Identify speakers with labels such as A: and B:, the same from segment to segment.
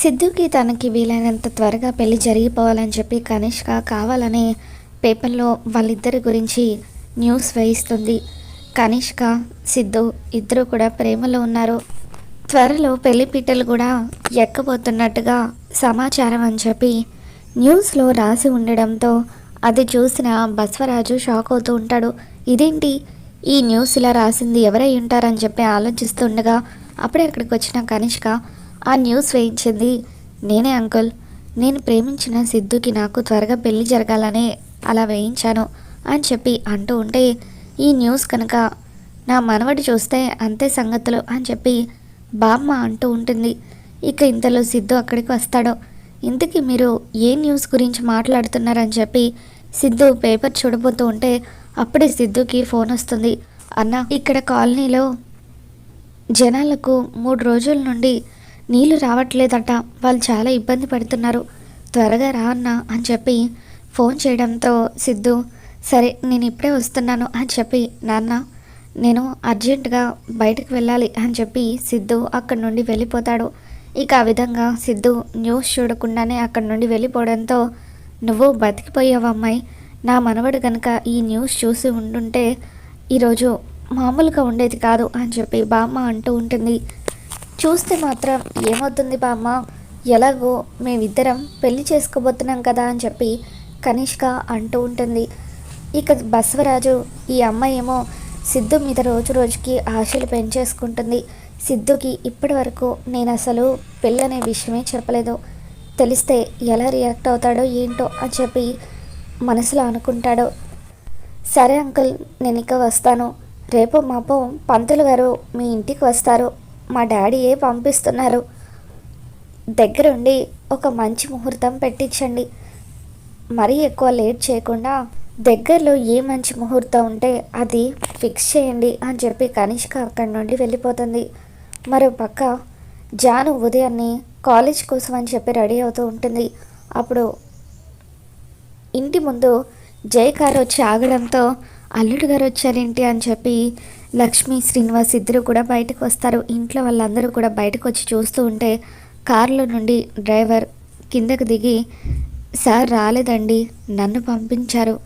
A: సిద్ధుకి తనకి వీలైనంత త్వరగా పెళ్ళి జరిగిపోవాలని చెప్పి కనిష్క కావాలనే పేపర్లో వాళ్ళిద్దరి గురించి న్యూస్ వేయిస్తుంది. కనిష్క సిద్ధు ఇద్దరు కూడా ప్రేమలో ఉన్నారు. త్వరలో పెళ్ళి పీటలు కూడా ఎక్కబోతున్నట్టుగా సమాచారం అని చెప్పి న్యూస్లో రాసి ఉండడంతో అది చూసిన బస్వరాజు షాక్ అవుతూ ఉంటాడు. ఇదేంటి? ఈ న్యూస్ ఇలా రాసింది ఎవరై ఉంటారని చెప్పి ఆలోచిస్తుండగా అప్పుడే అక్కడికి వచ్చిన కనిష్క ఆ న్యూస్ వేయించింది. నేనే అంకుల్. నేను ప్రేమించిన సిద్ధుకి నాకు త్వరగా పెళ్ళి జరగాలనే అలా వేయించాను అని చెప్పి అంటూ ఉంటే ఈ న్యూస్ కనుక నా మనవడి చూస్తే అంతే సంగతులు అని చెప్పి బామ్మ అంటూ ఉంటుంది. ఇక ఇంతలో సిద్ధు అక్కడికి వస్తాడు. ఇంతకీ మీరు ఏ న్యూస్ గురించి మాట్లాడుతున్నారని చెప్పి సిద్ధు పేపర్ చూడబోతూ ఉంటే అప్పుడే సిద్ధుకి ఫోన్ వస్తుంది. అన్న ఇక్కడ కాలనీలో జనాలకు మూడు రోజుల నుండి నీళ్ళు రావట్లేదట. వాళ్ళు చాలా ఇబ్బంది పడుతున్నారు. త్వరగా రా అన్నా అని చెప్పి ఫోన్ చేయడంతో సిద్ధు సరే నేను ఇప్పుడే వస్తున్నాను అని చెప్పి నాన్న నేను అర్జెంటుగా బయటకు వెళ్ళాలి అని చెప్పి సిద్ధు అక్కడి నుండి వెళ్ళిపోతాడు. ఇక ఆ విధంగా సిద్ధు న్యూస్ చూడకుండానే అక్కడి నుండి వెళ్ళిపోవడంతో నువ్వు బతికిపోయావు అమ్మాయి. నా మనవడు కనుక ఈ న్యూస్ చూసి ఉండుంటే ఈరోజు మామూలుగా ఉండేది కాదు అని చెప్పి బామ్మ అంటూ ఉంటుంది. చూస్తే మాత్రం ఏమవుతుంది బామ్మ? ఎలాగో మేమిద్దరం పెళ్ళి చేసుకోబోతున్నాం కదా అని చెప్పి కనిష్క అంటూ ఉంటుంది. ఇక బసవరాజు ఈ అమ్మాయి ఏమో సిద్ధు మీద రోజు రోజుకి ఆశలు పెంచేసుకుంటుంది. సిద్ధుకి ఇప్పటి వరకు నేను అసలు పెళ్ళనే విషయమే చెప్పలేదు. తెలిస్తే ఎలా రియాక్ట్ అవుతాడో ఏంటో అని చెప్పి మనసులో అనుకుంటాడు. సరే అంకుల్ నేను ఇక వస్తాను. రేపు మాపో పంతులు గారు మీ ఇంటికి వస్తారు. మా డాడీయే పంపిస్తున్నారు. దగ్గరుండి ఒక మంచి ముహూర్తం పెట్టించండి. మరీ ఎక్కువ లేట్ చేయకుండా దగ్గరలో ఏ మంచి ముహూర్తం ఉంటే అది ఫిక్స్ చేయండి అని చెప్పి కనిష్క అక్కడి నుండి వెళ్ళిపోతుంది. మరో పక్క జాను ఉదయాన్నే కాలేజ్ కోసం అని చెప్పి రెడీ అవుతూ ఉంటుంది. అప్పుడు ఇంటి ముందు జై కారు వచ్చి ఆగడంతో అల్లుడు గారు వచ్చారేంటి అని చెప్పి లక్ష్మి శ్రీనివాస్ ఇద్దరు కూడా బయటకు వస్తారు. ఇంట్లో వాళ్ళందరూ కూడా బయటకు వచ్చి చూస్తూ ఉంటే కారులో నుండి డ్రైవర్ కిందకు దిగి సార్ రాలేదండి నన్ను పంపించారు.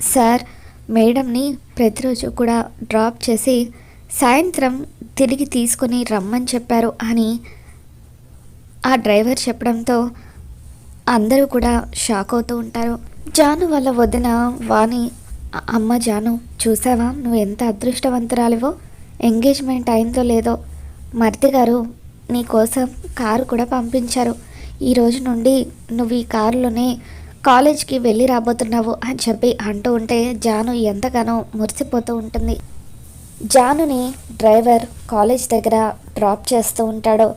A: సార్ మేడంని ప్రతిరోజు కూడా డ్రాప్ చేసి సాయంత్రం తిరిగి తీసుకొని రమ్మని చెప్పారు అని ఆ డ్రైవర్ చెప్పడంతో అందరూ కూడా షాక్ అవుతూ ఉంటారు. జాను వాళ్ళ వదిన వాణి అమ్మ జాను చూసావా? నువ్వు ఎంత అదృష్టవంతురాలివో? ఎంగేజ్మెంట్ అయిందో లేదో? మర్తి గారు నీ కోసం కారు కూడా పంపించారు. ఈ రోజు నుండి నువ్వు ఈ కారులోనే కాలేజ్కి వెళ్ళి రాబోతున్నావు అని చెప్పి అంటూ ఉంటే జాను ఎంతగానో మురిసిపోతూ ఉంటుంది. జానుని డ్రైవర్ కాలేజ్ దగ్గర డ్రాప్ చేస్తూ ఉంటాడు.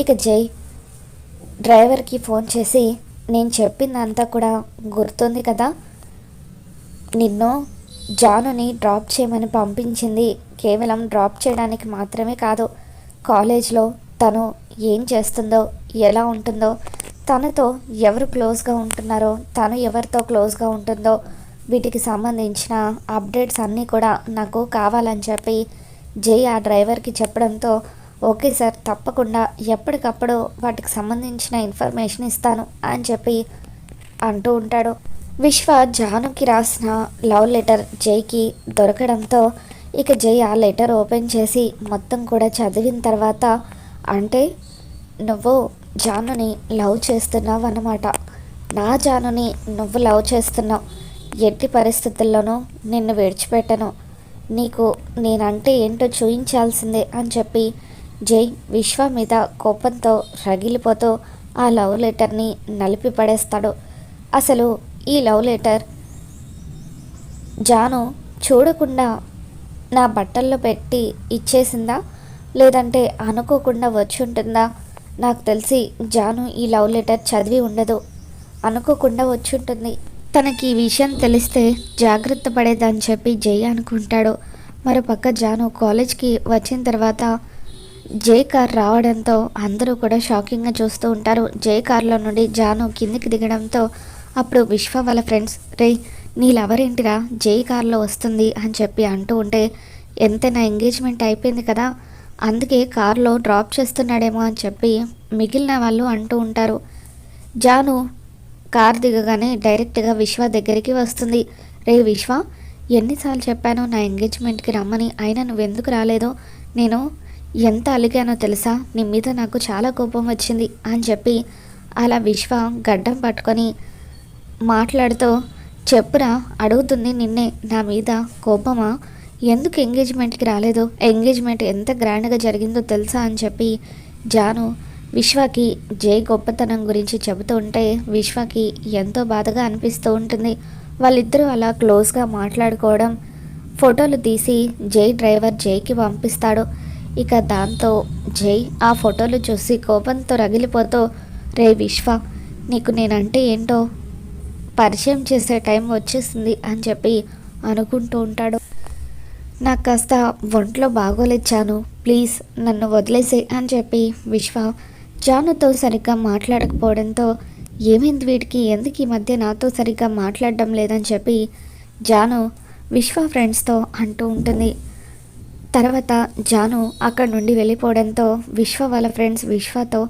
A: ఇక జై డ్రైవర్కి ఫోన్ చేసి నేను చెప్పిందంతా కూడా గుర్తుంది కదా? నిన్ను జానుని డ్రాప్ చేయమని పంపించింది. కేవలం డ్రాప్ చేయడానికి మాత్రమే కాదు కాలేజ్లో తను ఏం చేస్తుందో ఎలా ఉంటుందో తనతో ఎవరు క్లోజ్గా ఉంటున్నారో తను ఎవరితో క్లోజ్గా ఉంటుందో వీటికి సంబంధించిన అప్డేట్స్ అన్నీ కూడా నాకు కావాలని చెప్పి జై ఆ డ్రైవర్కి చెప్పడంతో ఓకే సార్ తప్పకుండా ఎప్పటికప్పుడు వాటికి సంబంధించిన ఇన్ఫర్మేషన్ ఇస్తాను అని చెప్పి అంటూ ఉంటాడు. విశ్వ జానుకి రాసిన లవ్ లెటర్ జైకి దొరకడంతో ఇక జై ఆ లెటర్ ఓపెన్ చేసి మొత్తం కూడా చదివిన తర్వాత అంటే నువ్వు జానుని లవ్ చేస్తున్నావు అన్నమాట. నా జానుని నువ్వు లవ్ చేస్తున్నావు. ఎట్టి పరిస్థితుల్లోనూ నిన్ను విడిచిపెట్టను. నీకు నేనంటే ఏంటో చూయించాల్సిందే అని చెప్పి జై విశ్వ మీద కోపంతో రగిలిపోతూ ఆ లవ్ లెటర్ని నలిపి పడేస్తాడు అసలు ఈ లవ్ లెటర్. జాను చూడకుండా నా బట్టల్లో పెట్టి ఇచ్చేసిందా? లేదంటే అనుకోకుండా వచ్చి ఉంటుందా? నాకు తెలిసి జాను ఈ లవ్ లెటర్ చదివి ఉండదు. అనుకోకుండా వచ్చి ఉంటుంది. తనకి ఈ విషయం తెలిస్తే జాగ్రత్త పడేదని చెప్పి జై అనుకుంటాడు. మరోపక్క జాను కాలేజ్కి వచ్చిన తర్వాత జై కార్ రావడంతో అందరూ కూడా షాకింగ్గా చూస్తూ ఉంటారు. జై కార్లో నుండి జాను కిందికి దిగడంతో అప్పుడు విశ్వ వాళ్ళ ఫ్రెండ్స్ రే నీ లవర్ ఏంటిరా జై కార్లో వస్తుంది అని చెప్పి అంటూ ఉంటే ఎంతైనా ఎంగేజ్మెంట్ అయిపోయింది కదా అందుకే కారులో డ్రాప్ చేస్తున్నాడేమో అని చెప్పి మిగిలిన వాళ్ళు అంటూ ఉంటారు. జాను కార్ దిగగానే డైరెక్ట్గా విశ్వ దగ్గరికి వస్తుంది. రే విశ్వ ఎన్నిసార్లు చెప్పానో నా ఎంగేజ్మెంట్కి రమ్మని అయినా నువ్వెందుకు రాలేదో? నేను ఎంత అలిగానో తెలుసా? నీ మీద నాకు చాలా కోపం వచ్చింది అని చెప్పి అలా విశ్వ గడ్డం పట్టుకొని మాట్లాడుతూ చెప్పురా అడుగుతుంది నిన్నే నా మీద కోపమా? ఎందుకు ఎంగేజ్మెంట్కి రాలేదు? ఎంగేజ్మెంట్ ఎంత గ్రాండ్గా జరిగిందో తెలుసా? అని చెప్పి జాను విశ్వకి జై గొప్పతనం గురించి చెబుతూ ఉంటే విశ్వకి ఎంతో బాధగా అనిపిస్తూ ఉంటుంది. వాళ్ళిద్దరూ అలా క్లోజ్గా మాట్లాడుకోవడం ఫోటోలు తీసి జై డ్రైవర్ జైకి పంపిస్తాడు. ఇక దాంతో జై ఆ ఫోటోలు చూసి కోపంతో రగిలిపోతూ రే విశ్వ నీకు నేనంటే ఏంటో పరిచయం చేసే టైం వచ్చేసింది అని చెప్పి అనుకుంటూ ఉంటాడు. నాకు కాస్త ఒంట్లో బాగోలేచ్చాను ప్లీజ్ నన్ను వదిలేసే అని చెప్పి విశ్వ జానుతో సరిగ్గా మాట్లాడకపోవడంతో ఏమైంది వీటికి ఎందుకు ఈ మధ్య నాతో సరిగ్గా మాట్లాడడం లేదని చెప్పి జాను విశ్వ ఫ్రెండ్స్తో అంటూ ఉంటుంది. తర్వాత జాను అక్కడ నుండి వెళ్ళిపోవడంతో విశ్వ వాళ్ళ ఫ్రెండ్స్ విశ్వతో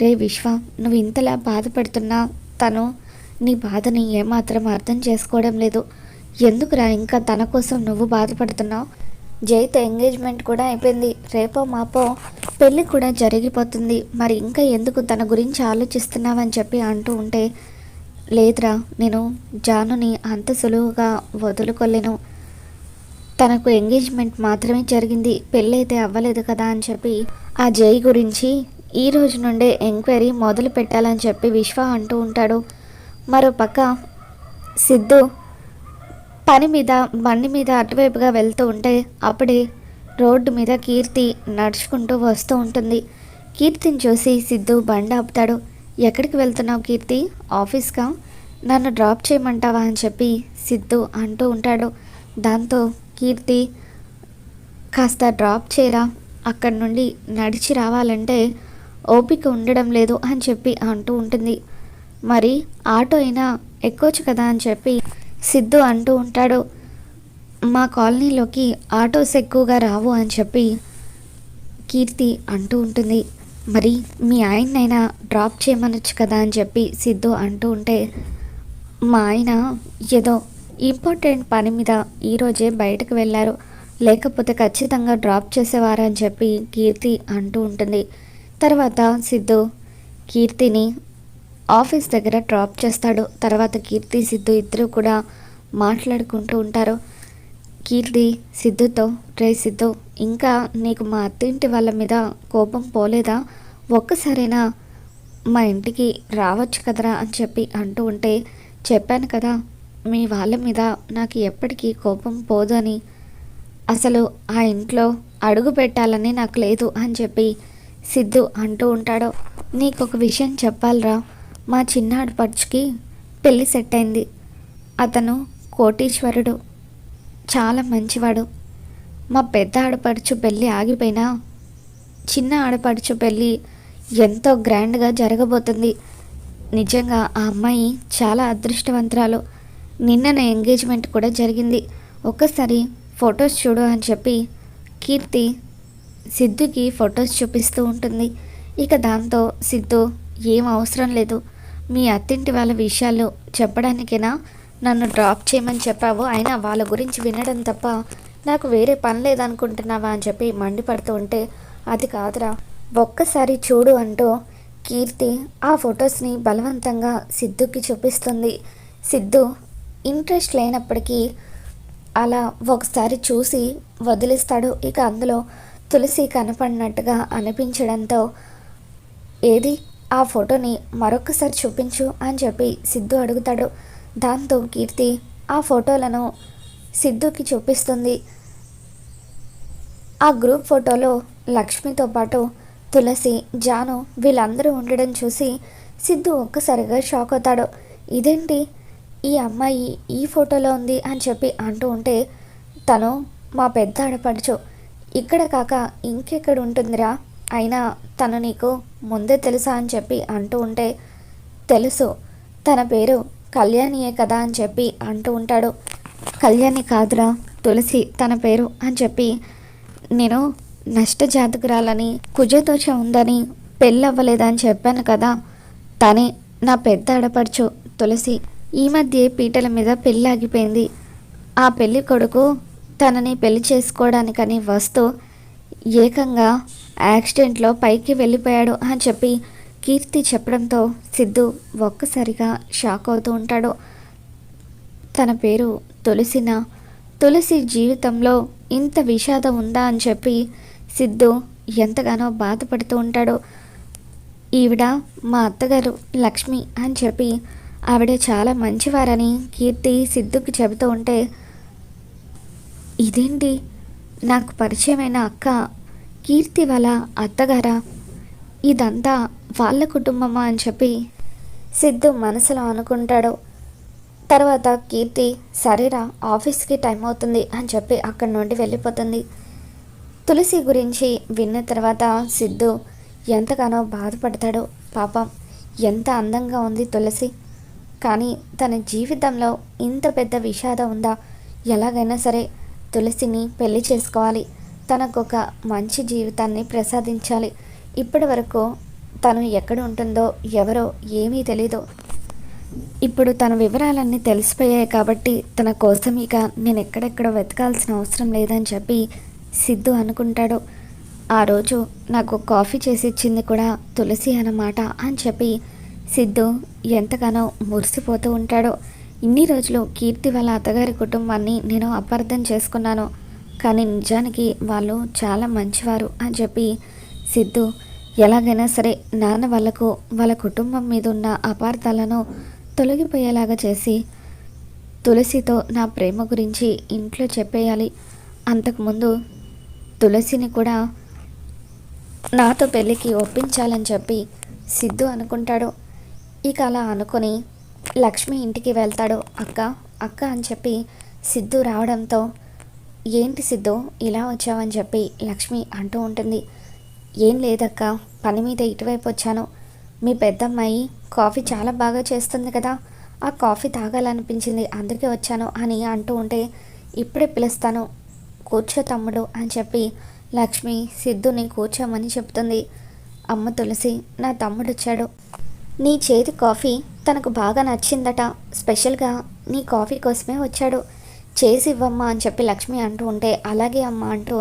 A: రే విశ్వ నువ్వు ఇంతలా బాధపడుతున్నా? తను నీ బాధని ఏమాత్రం అర్థం చేసుకోవడం లేదు. ఎందుకురా ఇంకా తన కోసం నువ్వు బాధపడుతున్నావు? జైతో ఎంగేజ్మెంట్ కూడా అయిపోయింది. రేపో మాపో పెళ్ళి కూడా జరిగిపోతుంది. మరి ఇంకా ఎందుకు తన గురించి ఆలోచిస్తున్నావని చెప్పి అంటూ ఉంటే లేదురా నేను జానుని అంత సులువుగా వదులుకోలేను. తనకు ఎంగేజ్మెంట్ మాత్రమే జరిగింది. పెళ్ళైతే అవ్వలేదు కదా అని చెప్పి ఆ జై గురించి ఈ రోజు నుండే ఎంక్వైరీ మొదలు పెట్టాలని చెప్పి విశ్వ అంటూ ఉంటాడు. మరో పక్క సిద్ధు పని మీద బండి మీద అటువైపుగా వెళ్తూ ఉంటే అప్పుడే రోడ్డు మీద కీర్తి నడుచుకుంటూ వస్తూ ఉంటుంది. కీర్తిని చూసి సిద్ధు బండి ఆపుతాడు. ఎక్కడికి వెళ్తున్నావు కీర్తి? ఆఫీస్కా? నన్ను డ్రాప్ చేయమంటావా? అని చెప్పి సిద్ధు అంటూ ఉంటాడు. దాంతో కీర్తి కాస్త డ్రాప్ చేయరా? అక్కడి నుండి నడిచి రావాలంటే ఓపిక ఉండడం లేదు అని చెప్పి అంటూ ఉంటుంది. మరి ఆటో అయినా ఎక్కొచ్చు కదా అని చెప్పి సిద్ధు అంటూ ఉంటాడు. మా కాలనీలోకి ఆటోస్ ఎక్కువగా రావు అని చెప్పి కీర్తి అంటూ ఉంటుంది. మరి మీ ఆయన్నైనా డ్రాప్ చేయమనొచ్చు కదా అని చెప్పి సిద్ధు అంటూ ఉంటే మా ఆయన ఏదో ఇంపార్టెంట్ పని మీద ఈరోజే బయటకు వెళ్ళారు లేకపోతే ఖచ్చితంగా డ్రాప్ చేసేవారని చెప్పి కీర్తి అంటూ ఉంటుంది. తర్వాత సిద్ధు కీర్తిని ఆఫీస్ దగ్గర డ్రాప్ చేస్తాడు. తర్వాత కీర్తి సిద్ధు ఇద్దరు కూడా మాట్లాడుకుంటూ ఉంటారు. కీర్తి సిద్ధుతో రే సిద్ధు ఇంకా నీకు మా అత్తింటి వాళ్ళ మీద కోపం పోలేదా? ఒక్కసారైనా మా ఇంటికి రావచ్చు కదరా అని చెప్పి అంటూ ఉంటే చెప్పాను కదా మీ వాళ్ళ మీద నాకు ఎప్పటికీ కోపం పోదు అని. అసలు ఆ ఇంట్లో అడుగు పెట్టాలని నాకు లేదు అని చెప్పి సిద్ధు అంటూ ఉంటాడు. నీకు ఒక విషయం చెప్పాలరా. మా చిన్నాడు ఆడపడుచుకి పెళ్ళి సెట్ అయింది అతను కోటీశ్వరుడు. చాలా మంచివాడు. మా పెద్ద ఆడపడుచు పెళ్ళి ఆగిపోయినా చిన్న ఆడపడుచు పెళ్ళి ఎంతో గ్రాండ్గా జరగబోతుంది. నిజంగా ఆ అమ్మాయి చాలా అదృష్టవంతురాలు. నిన్న నా ఎంగేజ్మెంట్ కూడా జరిగింది. ఒక్కసారి ఫొటోస్ చూడు అని చెప్పి కీర్తి సిద్ధుకి ఫొటోస్ చూపిస్తూ ఉంటుంది. ఇక దాంతో సిద్ధు ఏం అవసరం లేదు. మీ అత్తింటి వాళ్ళ విషయాలు చెప్పడానికైనా? నన్ను డ్రాప్ చేయమని చెప్పావు? అయినా వాళ్ళ గురించి వినడం తప్ప నాకు వేరే పని లేదనుకుంటున్నావా అని చెప్పి మండిపడుతూ ఉంటే అది కాదురా. ఒక్కసారి చూడు అంటూ కీర్తి ఆ ఫొటోస్ని బలవంతంగా సిద్ధుకి చూపిస్తుంది. సిద్ధు ఇంట్రెస్ట్ లేనప్పటికీ అలా ఒకసారి చూసి వదిలిస్తాడు. ఇక అందులో తులసి కనపడినట్టుగా అనిపించడంతో ఏది? ఆ ఫోటోని మరొకసారి చూపించు అని చెప్పి సిద్ధు అడుగుతాడు. దాంతో కీర్తి ఆ ఫోటోలను సిద్ధుకి చూపిస్తుంది. ఆ గ్రూప్ ఫోటోలో లక్ష్మితో పాటు తులసి జాను వీళ్ళందరూ ఉండడం చూసి సిద్ధు ఒక్కసారిగా షాక్ అవుతాడు. ఇదేంటి? ఈ అమ్మాయి ఈ ఫోటోలో ఉంది అని చెప్పి అంటూ ఉంటే తను మా పెద్ద ఆడపడుచు. ఇక్కడ కాక ఇంకెక్కడ ఉంటుందిరా? అయినా తను నీకు ముందే తెలుసా అని చెప్పి అంటూ ఉంటే తెలుసు. తన పేరు కళ్యాణియే కదా అని చెప్పి అంటూ ఉంటాడు. కళ్యాణి కాదురా తులసి తన పేరు అని చెప్పి నేను నష్టజాతకురాలని కుజదోష ఉందని పెళ్ళవ్వలేదని చెప్పాను కదా. తనే నా పెద్ద ఆడపడుచు తులసి ఈ మధ్య పీటల మీద పెళ్ళి ఆగిపోయింది ఆ పెళ్ళి కొడుకు తనని పెళ్ళి చేసుకోవడానికని వస్తూ ఏకంగా యాక్సిడెంట్లో పైకి వెళ్ళిపోయాడు అని చెప్పి కీర్తి చెప్పడంతో సిద్ధు ఒక్కసారిగా షాక్ అవుతూ ఉంటాడు. తన పేరు తులసిన తులసి జీవితంలో ఇంత విషాదం ఉందా అని చెప్పి సిద్ధు ఎంతగానో బాధపడుతూ ఉంటాడు. ఈవిడ మా అత్తగారు లక్ష్మి అని చెప్పి ఆవిడ చాలా మంచివారని కీర్తి సిద్ధుకి చెబుతూ ఉంటే ఇదేంటి? నాకు పరిచయమైన అక్క కీర్తి వాళ్ళ అత్తగారా? ఇదంతా వాళ్ళ కుటుంబమా అని చెప్పి సిద్ధు మనసులో అనుకుంటాడు. తర్వాత కీర్తి సరేరా ఆఫీస్కి టైం అవుతుంది అని చెప్పి అక్కడి నుండి వెళ్ళిపోతుంది. తులసి గురించి విన్న తర్వాత సిద్ధు ఎంతగానో బాధపడతాడు. పాపం ఎంత అందంగా ఉంది తులసి. కానీ తన జీవితంలో ఇంత పెద్ద విషాదం ఉందా? ఎలాగైనా సరే తులసిని పెళ్ళి చేసుకోవాలి. తనకొక మంచి జీవితాన్ని ప్రసాదించాలి. ఇప్పటి వరకు తను ఎక్కడ ఉంటుందో ఎవరో ఏమీ తెలీదు. ఇప్పుడు తన వివరాలన్నీ తెలిసిపోయాయి కాబట్టి తన కోసం ఇక నేను ఎక్కడెక్కడ వెతకాల్సిన అవసరం లేదని చెప్పి సిద్ధు అనుకుంటాడు. ఆ రోజు నాకు కాఫీ చేసి ఇచ్చింది కూడా తులసి అన్నమాట అని చెప్పి సిద్ధు ఎంతగానో మురిసిపోతూ ఉంటాడు. ఇన్ని రోజులు కీర్తి వాళ్ళ అత్తగారి కుటుంబాన్ని నేను అపార్థం చేసుకున్నాను. కానీ నిజానికి వాళ్ళు చాలా మంచివారు అని చెప్పి సిద్ధు ఎలాగైనా సరే నాన్న వాళ్ళకు వాళ్ళ కుటుంబం మీద ఉన్న అపార్థాలను తొలగిపోయేలాగా చేసి తులసితో నా ప్రేమ గురించి ఇంట్లో చెప్పేయాలి. అంతకుముందు తులసిని కూడా నాతో పెళ్ళికి ఒప్పించాలని చెప్పి సిద్ధు అనుకుంటాడు. ఇక అలా అనుకొని లక్ష్మి ఇంటికి వెళ్తాడు. అక్క అక్క అని చెప్పి సిద్ధు రావడంతో ఏంటి సిద్ధు ఇలా వచ్చావని చెప్పి లక్ష్మి అంటూ ఉంటుంది. ఏం లేదక్క పని మీద ఇటువైపు వచ్చాను. మీ పెద్దమ్మాయి కాఫీ చాలా బాగా చేస్తుంది కదా ఆ కాఫీ తాగాలనిపించింది అందుకే వచ్చాను అని అంటూ ఉంటే ఇప్పుడే పిలుస్తాను. కూర్చో తమ్ముడు అని చెప్పి లక్ష్మి సిద్ధుని కూర్చోమని చెప్తుంది. అమ్మ తులసి నా తమ్ముడు వచ్చాడు. నీ చేతి కాఫీ తనకు బాగా నచ్చిందట. స్పెషల్గా నీ కాఫీ కోసమే వచ్చాడు. చేసి ఇవ్వమ్మా అని చెప్పి లక్ష్మి అంటూ ఉంటే అలాగే అమ్మ అంటూ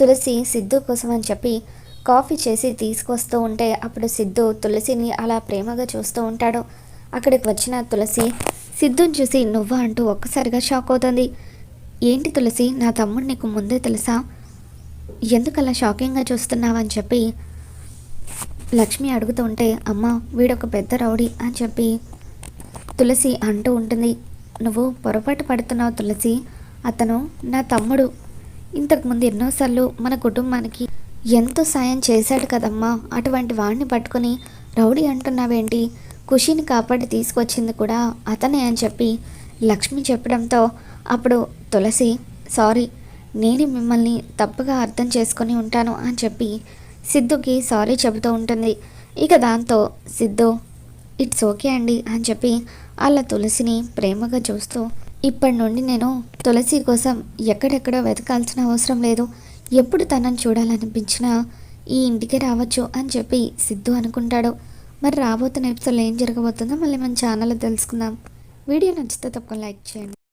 A: తులసి సిద్ధు కోసం అని చెప్పి కాఫీ చేసి తీసుకొస్తూ ఉంటే అప్పుడు సిద్ధు తులసిని అలా ప్రేమగా చూస్తూ ఉంటాడు. అక్కడికి వచ్చిన తులసి సిద్ధుని చూసి నువ్వా? అంటూ ఒక్కసారిగా షాక్ అవుతుంది. ఏంటి తులసి నా తమ్ముడు నీకు ముందే తెలుసా? ఎందుకలా షాకింగ్గా చూస్తున్నావని చెప్పి లక్ష్మి అడుగుతూ ఉంటే అమ్మ వీడొక పెద్ద రౌడీ అని చెప్పి తులసి అంటూ ఉంటుంది. నువ్వు పొరపాటు పడుతున్నావు తులసి. అతను నా తమ్ముడు. ఇంతకుముందు ఎన్నోసార్లు మన కుటుంబానికి ఎంతో సాయం చేశాడు కదమ్మా. అటువంటి వాడిని పట్టుకొని రౌడీ అంటున్నావేంటి? ఖుషిని కాపాడి తీసుకొచ్చింది కూడా అతనే అని చెప్పి లక్ష్మి చెప్పడంతో అప్పుడు తులసి సారీ నేను మిమ్మల్ని తప్పుగా అర్థం చేసుకొని ఉంటాను అని చెప్పి సిద్ధుకి సారీ చెబుతూ ఉంటుంది. ఇక దాంతో సిద్ధు ఇట్స్ ఓకే అండి అని చెప్పి వాళ్ళ తులసిని ప్రేమగా చూస్తూ ఇప్పటి నుండి నేను తులసి కోసం ఎక్కడెక్కడో వెతకాల్సిన అవసరం లేదు. ఎప్పుడు తనని చూడాలనిపించినా ఈ ఇంటికి రావచ్చు అని చెప్పి సిద్ధు అనుకుంటాడు. మరి రాబోతున్న ఎపిసోడ్లో ఏం జరగబోతుందో మళ్ళీ మన ఛానల్లో తెలుసుకుందాం. వీడియో నచ్చితే తప్పకుండా లైక్ చేయండి.